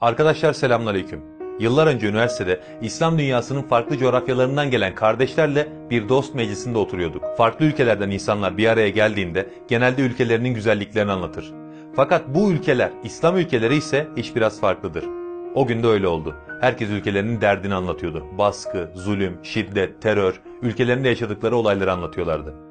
Arkadaşlar selamünaleyküm. Yıllar önce üniversitede İslam dünyasının farklı coğrafyalarından gelen kardeşlerle bir dost meclisinde oturuyorduk. Farklı ülkelerden insanlar bir araya geldiğinde genelde ülkelerinin güzelliklerini anlatır. Fakat bu ülkeler İslam ülkeleri ise hiç biraz farklıdır. O gün de öyle oldu. Herkes ülkelerinin derdini anlatıyordu. Baskı, zulüm, şiddet, terör, ülkelerinde yaşadıkları olayları anlatıyorlardı.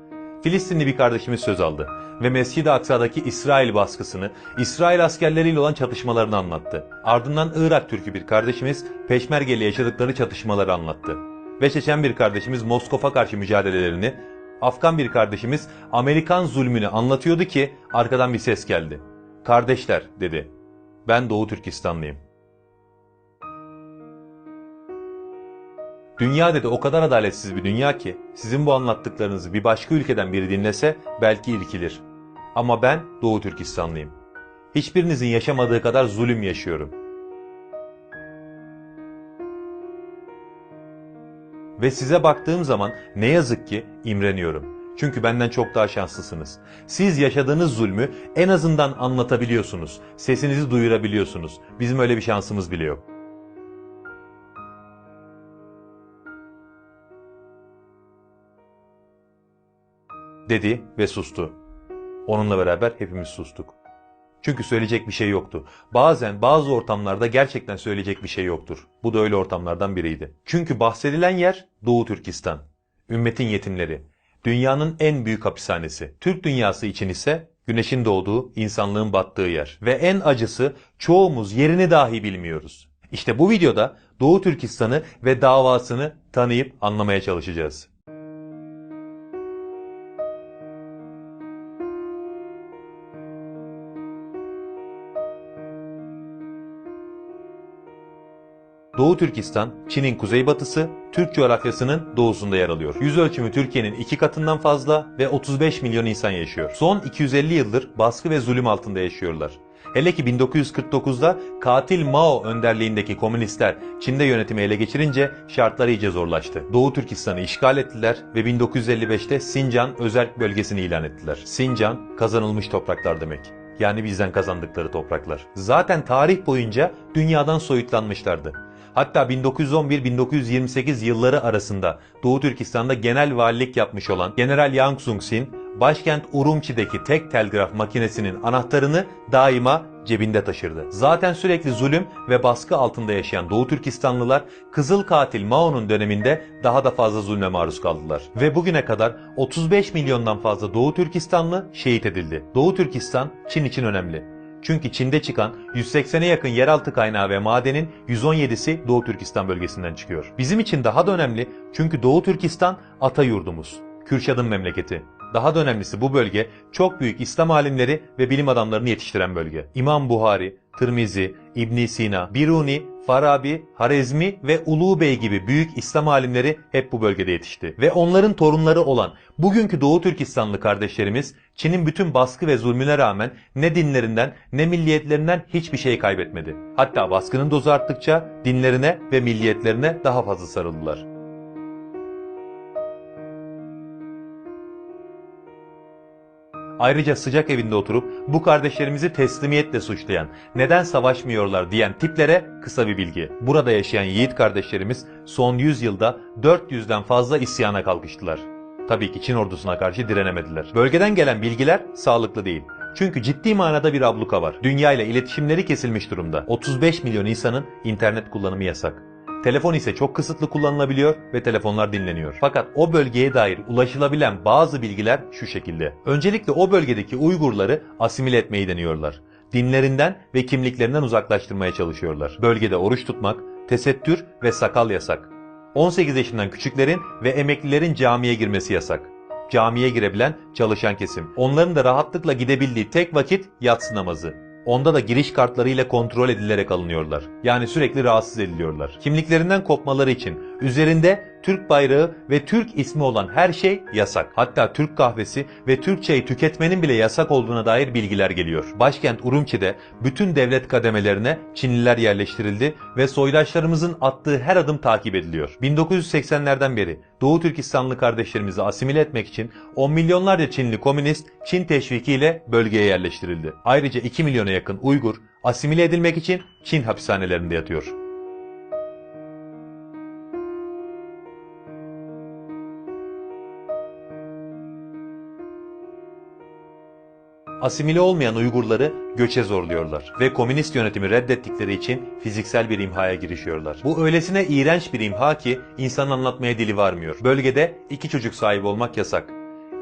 Filistinli bir kardeşimiz söz aldı ve Mescid-i Aksa'daki İsrail baskısını, İsrail askerleriyle olan çatışmalarını anlattı. Ardından Irak Türk'ü bir kardeşimiz Peşmerge'yle yaşadıkları çatışmaları anlattı. Ve Çeçen bir kardeşimiz Moskova karşı mücadelelerini, Afgan bir kardeşimiz Amerikan zulmünü anlatıyordu ki arkadan bir ses geldi. Kardeşler dedi. Ben Doğu Türkistanlıyım. Dünya dedi o kadar adaletsiz bir dünya ki sizin bu anlattıklarınızı bir başka ülkeden biri dinlese belki irkilir. Ama ben Doğu Türkistanlıyım. Hiçbirinizin yaşamadığı kadar zulüm yaşıyorum. Ve size baktığım zaman ne yazık ki imreniyorum. Çünkü benden çok daha şanslısınız. Siz yaşadığınız zulmü en azından anlatabiliyorsunuz. Sesinizi duyurabiliyorsunuz. Bizim öyle bir şansımız bile yok. Dedi ve sustu. Onunla beraber hepimiz sustuk. Çünkü söyleyecek bir şey yoktu. Bazen bazı ortamlarda gerçekten söyleyecek bir şey yoktur. Bu da öyle ortamlardan biriydi. Çünkü bahsedilen yer Doğu Türkistan. Ümmetin yetimleri. Dünyanın en büyük hapishanesi. Türk dünyası için ise güneşin doğduğu, insanlığın battığı yer. Ve en acısı çoğumuz yerini dahi bilmiyoruz. İşte bu videoda Doğu Türkistan'ı ve davasını tanıyıp anlamaya çalışacağız. Doğu Türkistan, Çin'in kuzeybatısı, Türk coğrafyasının doğusunda yer alıyor. Yüz ölçümü Türkiye'nin iki katından fazla ve 35 milyon insan yaşıyor. Son 250 yıldır baskı ve zulüm altında yaşıyorlar. Hele ki 1949'da katil Mao önderliğindeki komünistler Çin'de yönetimi ele geçirince şartlar iyice zorlaştı. Doğu Türkistan'ı işgal ettiler ve 1955'te Sincan özerk bölgesini ilan ettiler. Sincan kazanılmış topraklar demek. Yani bizden kazandıkları topraklar. Zaten tarih boyunca dünyadan soyutlanmışlardı. Hatta 1911-1928 yılları arasında Doğu Türkistan'da genel valilik yapmış olan General Yang Sung-sin, başkent Urumçi'deki tek telgraf makinesinin anahtarını daima cebinde taşırdı. Zaten sürekli zulüm ve baskı altında yaşayan Doğu Türkistanlılar Kızıl Katil Mao'nun döneminde daha da fazla zulme maruz kaldılar. Ve bugüne kadar 35 milyondan fazla Doğu Türkistanlı şehit edildi. Doğu Türkistan Çin için önemli. Çünkü Çin'de çıkan 180'e yakın yeraltı kaynağı ve madenin 117'si Doğu Türkistan bölgesinden çıkıyor. Bizim için daha da önemli çünkü Doğu Türkistan ata yurdumuz. Kürşad'ın memleketi. Daha da önemlisi bu bölge çok büyük İslam alimleri ve bilim adamlarını yetiştiren bölge. İmam Buhari, Tirmizi, İbn Sina, Biruni, Farabi, Harezmi ve Ulu Bey gibi büyük İslam alimleri hep bu bölgede yetişti. Ve onların torunları olan bugünkü Doğu Türkistanlı kardeşlerimiz Çin'in bütün baskı ve zulmüne rağmen ne dinlerinden ne milliyetlerinden hiçbir şey kaybetmedi. Hatta baskının dozu arttıkça dinlerine ve milliyetlerine daha fazla sarıldılar. Ayrıca sıcak evinde oturup bu kardeşlerimizi teslimiyetle suçlayan, neden savaşmıyorlar diyen tiplere kısa bir bilgi. Burada yaşayan yiğit kardeşlerimiz son 100 yılda 400'den fazla isyana kalkıştılar. Tabii ki Çin ordusuna karşı direnemediler. Bölgeden gelen bilgiler sağlıklı değil. Çünkü ciddi manada bir abluka var. Dünya ile iletişimleri kesilmiş durumda. 35 milyon insanın internet kullanımı yasak. Telefon ise çok kısıtlı kullanılabiliyor ve telefonlar dinleniyor. Fakat o bölgeye dair ulaşılabilen bazı bilgiler şu şekilde. Öncelikle o bölgedeki Uygurları asimile etmeyi deniyorlar. Dinlerinden ve kimliklerinden uzaklaştırmaya çalışıyorlar. Bölgede oruç tutmak, tesettür ve sakal yasak. 18 yaşından küçüklerin ve emeklilerin camiye girmesi yasak. Camiye girebilen çalışan kesim. Onların da rahatlıkla gidebildiği tek vakit yatsı namazı. Onda da giriş kartlarıyla kontrol edilerek alınıyorlar. Yani sürekli rahatsız ediliyorlar. Kimliklerinden kopmaları için üzerinde Türk bayrağı ve Türk ismi olan her şey yasak. Hatta Türk kahvesi ve Türk çayı tüketmenin bile yasak olduğuna dair bilgiler geliyor. Başkent Urumçi'de bütün devlet kademelerine Çinliler yerleştirildi ve soydaşlarımızın attığı her adım takip ediliyor. 1980'lerden beri Doğu Türkistanlı kardeşlerimizi asimile etmek için 10 milyonlarca Çinli komünist Çin teşvikiyle bölgeye yerleştirildi. Ayrıca 2 milyona yakın Uygur, Asimile edilmek için Çin hapishanelerinde yatıyor. Asimile olmayan Uygurları göçe zorluyorlar ve komünist yönetimi reddettikleri için fiziksel bir imhaya girişiyorlar. Bu öylesine iğrenç bir imha ki insan anlatmaya dili varmıyor. Bölgede iki çocuk sahibi olmak yasak.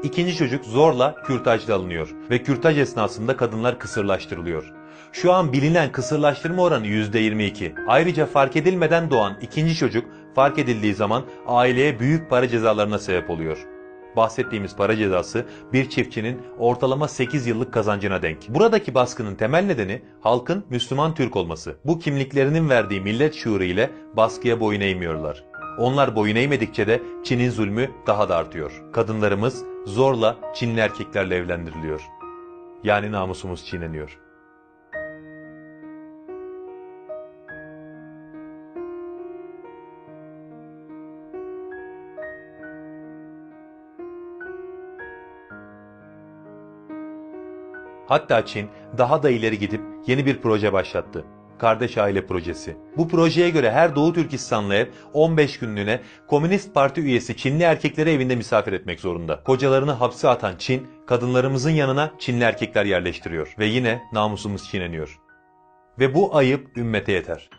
İkinci çocuk zorla kürtajda alınıyor ve kürtaj esnasında kadınlar kısırlaştırılıyor. Şu an bilinen kısırlaştırma oranı %22. Ayrıca fark edilmeden doğan ikinci çocuk fark edildiği zaman aileye büyük para cezalarına sebep oluyor. Bahsettiğimiz para cezası bir çiftçinin ortalama 8 yıllık kazancına denk. Buradaki baskının temel nedeni halkın Müslüman Türk olması. Bu kimliklerinin verdiği millet şuuru ile baskıya boyun eğmiyorlar. Onlar boyun eğmedikçe de Çin'in zulmü daha da artıyor. Kadınlarımız zorla Çinli erkeklerle evlendiriliyor. Yani namusumuz çiğneniyor. Hatta Çin daha da ileri gidip yeni bir proje başlattı. Kardeş Aile Projesi. Bu projeye göre her Doğu Türkistanlı ev 15 günlüğüne Komünist Parti üyesi Çinli erkekleri evinde misafir etmek zorunda. Kocalarını hapse atan Çin, kadınlarımızın yanına Çinli erkekler yerleştiriyor. Ve yine namusumuz çiğneniyor. Ve bu ayıp ümmete yeter.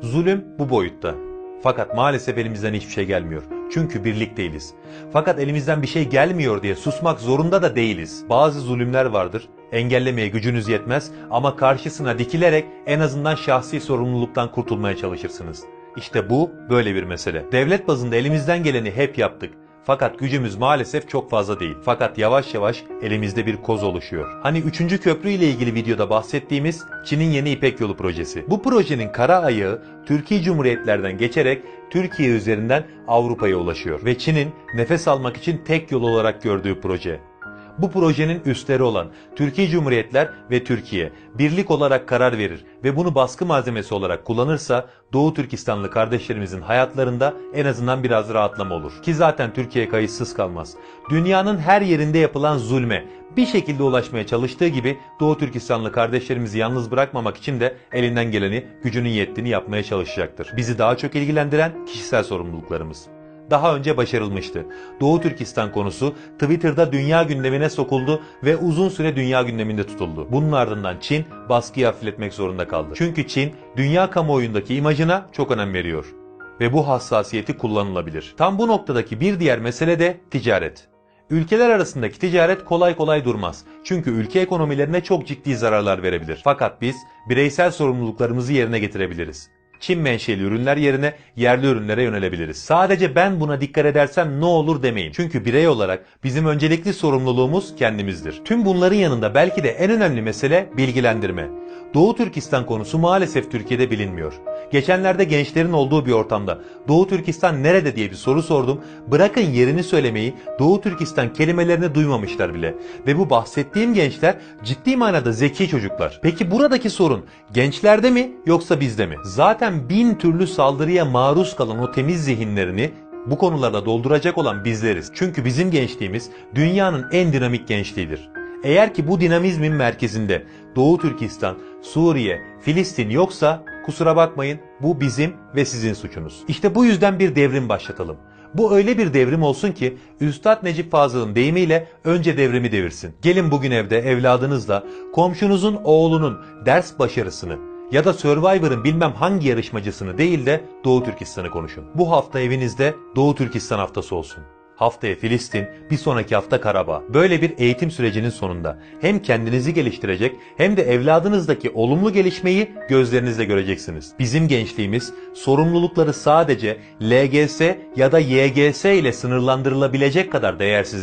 Zulüm bu boyutta. Fakat maalesef elimizden hiçbir şey gelmiyor. Çünkü birlik değiliz. Fakat elimizden bir şey gelmiyor diye susmak zorunda da değiliz. Bazı zulümler vardır. Engellemeye gücünüz yetmez ama karşısına dikilerek en azından şahsi sorumluluktan kurtulmaya çalışırsınız. İşte bu böyle bir mesele. Devlet bazında elimizden geleni hep yaptık. Fakat gücümüz maalesef çok fazla değil. Fakat yavaş yavaş elimizde bir koz oluşuyor. Hani 3. köprü ile ilgili videoda bahsettiğimiz Çin'in yeni İpek Yolu projesi. Bu projenin kara ayağı Türkiye Cumhuriyetlerden geçerek Türkiye üzerinden Avrupa'ya ulaşıyor. Ve Çin'in nefes almak için tek yol olarak gördüğü proje. Bu projenin üstleri olan Türkiye Cumhuriyetler ve Türkiye birlik olarak karar verir ve bunu baskı malzemesi olarak kullanırsa Doğu Türkistanlı kardeşlerimizin hayatlarında en azından biraz rahatlama olur. Ki zaten Türkiye kayıtsız kalmaz. Dünyanın her yerinde yapılan zulme bir şekilde ulaşmaya çalıştığı gibi Doğu Türkistanlı kardeşlerimizi yalnız bırakmamak için de elinden geleni gücünün yettiğini yapmaya çalışacaktır. Bizi daha çok ilgilendiren kişisel sorumluluklarımız daha önce başarılmıştı. Doğu Türkistan konusu Twitter'da dünya gündemine sokuldu ve uzun süre dünya gündeminde tutuldu. Bunun ardından Çin baskıyı hafifletmek zorunda kaldı. Çünkü Çin dünya kamuoyundaki imajına çok önem veriyor ve bu hassasiyeti kullanılabilir. Tam bu noktadaki bir diğer mesele de ticaret. Ülkeler arasındaki ticaret kolay kolay durmaz. Çünkü ülke ekonomilerine çok ciddi zararlar verebilir. Fakat biz bireysel sorumluluklarımızı yerine getirebiliriz. Çin menşeli ürünler yerine yerli ürünlere yönelebiliriz. Sadece ben buna dikkat edersem ne olur demeyin. Çünkü birey olarak bizim öncelikli sorumluluğumuz kendimizdir. Tüm bunların yanında belki de en önemli mesele bilgilendirme. Doğu Türkistan konusu maalesef Türkiye'de bilinmiyor. Geçenlerde gençlerin olduğu bir ortamda Doğu Türkistan nerede diye bir soru sordum. Bırakın yerini söylemeyi Doğu Türkistan kelimelerini duymamışlar bile. Ve bu bahsettiğim gençler ciddi manada zeki çocuklar. Peki buradaki sorun gençlerde mi yoksa bizde mi? Zaten bin türlü saldırıya maruz kalan o temiz zihinlerini bu konularda dolduracak olan bizleriz. Çünkü bizim gençliğimiz dünyanın en dinamik gençliğidir. Eğer ki bu dinamizmin merkezinde Doğu Türkistan, Suriye, Filistin yoksa kusura bakmayın bu bizim ve sizin suçunuz. İşte bu yüzden bir devrim başlatalım. Bu öyle bir devrim olsun ki Üstad Necip Fazıl'ın deyimiyle önce devrimi devirsin. Gelin bugün evde evladınızla komşunuzun oğlunun ders başarısını ya da Survivor'ın bilmem hangi yarışmacısını değil de Doğu Türkistan'ı konuşun. Bu hafta evinizde Doğu Türkistan haftası olsun. Haftaya Filistin, bir sonraki hafta Karabağ. Böyle bir eğitim sürecinin sonunda hem kendinizi geliştirecek hem de evladınızdaki olumlu gelişmeyi gözlerinizle göreceksiniz. Bizim gençliğimiz sorumlulukları sadece LGS ya da YGS ile sınırlandırılabilecek kadar değersiz